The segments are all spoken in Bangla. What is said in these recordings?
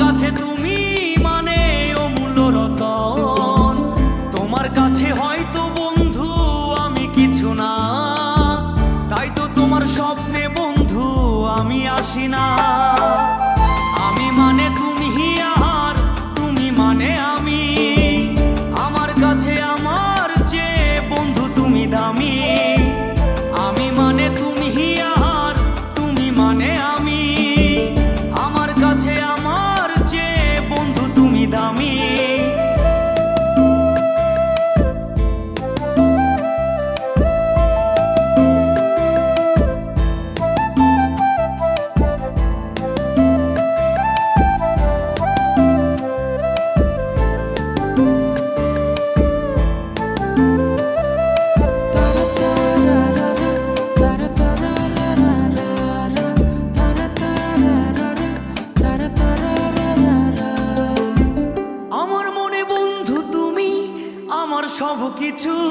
কাছে তুমি মানে অমূল্য রতন। তোমার কাছে হয়তো বন্ধু আমি কিছু না। তাই তো তোমার স্বপ্নে বন্ধু আমি আসি না। আমি মানে তুমি আর তুমি মানে আমি। আমার কাছে আমার যে বন্ধু তুমি দামি। আমি মানে তুমি আর তুমি মানে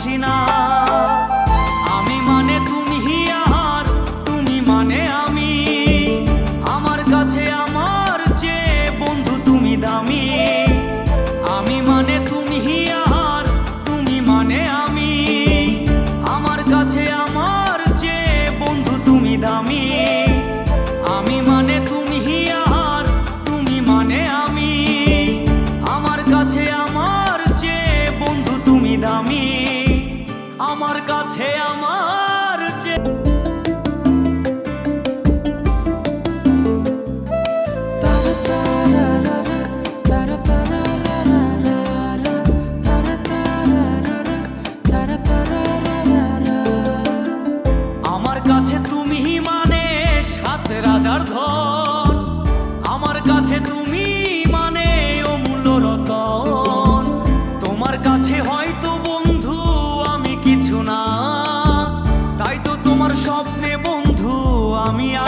আসি না। আমি মানে তুমি আর তুমি মানে আমি। আমার কাছে, আমার চেয়ে বন্ধু তুমি দামি। আমি মানে তুমি আর তুমি মানে আমি। আমার কাছে, আমার চেয়ে বন্ধু তুমি দামি।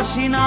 আসি না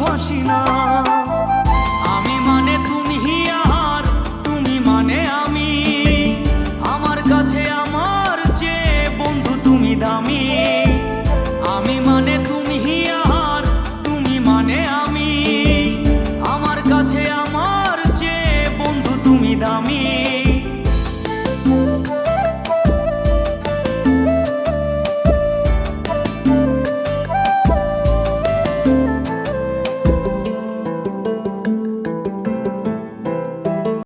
ভাসিনা।